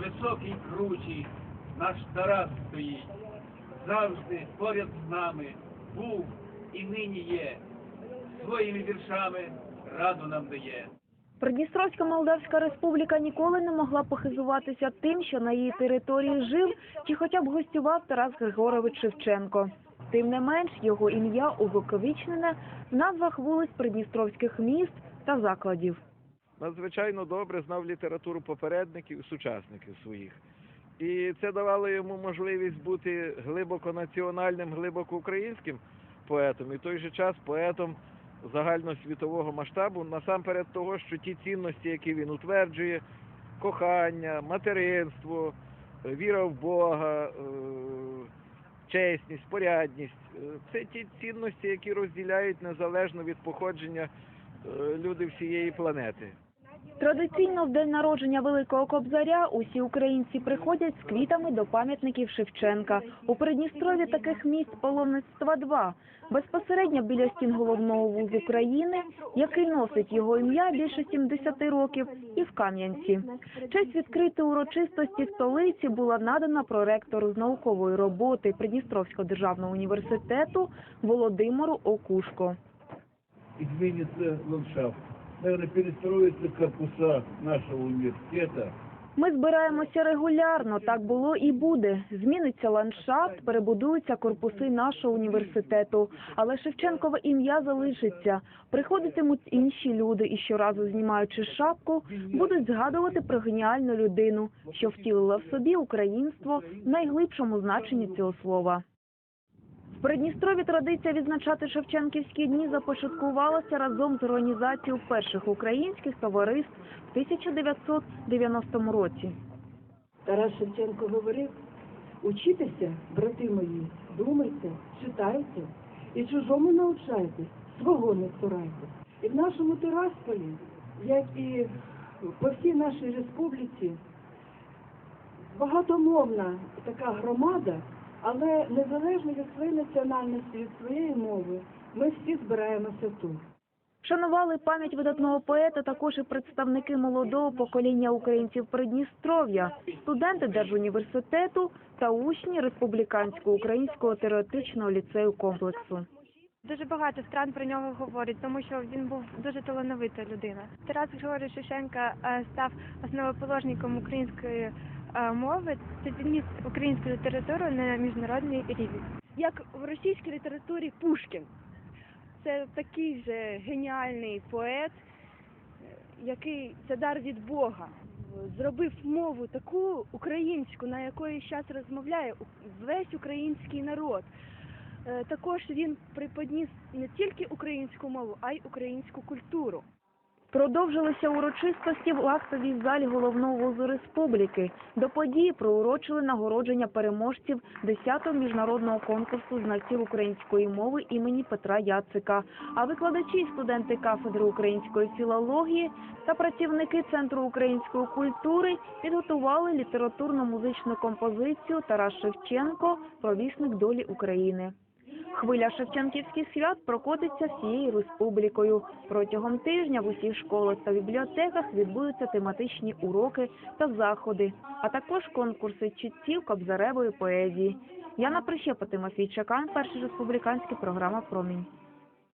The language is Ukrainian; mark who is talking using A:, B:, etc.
A: високій кручі наш Тарас стоїть. Завжди поряд з нами був і нині є. Своїми віршами раду нам дає.
B: Придністровська Молдавська Республіка ніколи не могла похизуватися тим, що на її території жив чи хоча б гостював Тарас Григорович Шевченко. Тим не менш, його ім'я увековічнене в назвах вулиць придністровських міст та закладів.
C: Надзвичайно добре знав літературу попередників і сучасників своїх. І це давало йому можливість бути глибоко національним, глибоко українським поетом, і в той же час поетом загальносвітового масштабу, насамперед того, що ті цінності, які він утверджує, кохання, материнство, е, віра в Бога, е, чесність, порядність, е, це ті цінності, які розділяють незалежно від походження люди всієї планети.
B: Традиційно в день народження Великого Кобзаря усі українці приходять з квітами до пам'ятників Шевченка. У Придністрові таких місць паломництва два. Безпосередньо біля стін головного вузу країни, який носить його ім'я більше 70 років, і в Кам'янці. Честь відкрити урочистості столиці була надана проректору з наукової роботи Придністровського державного університету Володимиру Окушко.
D: изменится ландшафт. Наверное, перестроятся корпуса нашего университета.
B: Ми збираємося регулярно, так було і буде. Зміниться ландшафт, перебудуються корпуси нашого університету. Але Шевченкове ім'я залишиться. Приходитимуть інші люди і щоразу знімаючи шапку, будуть згадувати про геніальну людину, що втілила в собі українство в найглибшому значенні цього слова. Придністрові традиція відзначати Шевченківські дні започаткувалася разом з організацією перших українських товариств в 1990 році.
E: Тарас Шевченко говорив: учітеся, брати мої, думайте, читайте і чужому навчайтесь, свого не цурайтесь. І в нашому Тирасполі, як і по всій нашій республіці, багатомовна така громада, але незалежно від своєї національності, від своєї мови, ми всі збираємося тут.
B: Шанували пам'ять видатного поета також і представники молодого покоління українців Придністров'я, студенти Держуніверситету та учні Республіканського українського теоретичного ліцею комплексу.
F: Дуже багато стран про нього говорять, тому що він був дуже талановита людина. Тарас Григорович Шевченка е, став основоположником української мови та підніс українську літературу на міжнародний рівень.
G: як в російській літературі Пушкін. Це такий же геніальний поет, е, який це дар від Бога. Зробив мову таку українську, на якої зараз розмовляє весь український народ. Е, Також він приподніс не тільки українську мову, а й українську культуру.
B: Продовжилися урочистості в актовій залі головного вузу республіки. До події проурочили нагородження переможців 10-го міжнародного конкурсу знавців української мови імені Петра Яцика. А викладачі і студенти кафедри української філології та працівники Центру української культури підготували літературно-музичну композицію Тарас Шевченко Провісник долі України. Хвиля Шевченківських свят прокотиться всією республікою. Протягом тижня в усіх школах та бібліотеках відбудуться тематичні уроки та заходи, а також конкурси читців кобзаревої поезії. Яна Прищепа, Тимофій Чакан, перша республіканська програма Промінь.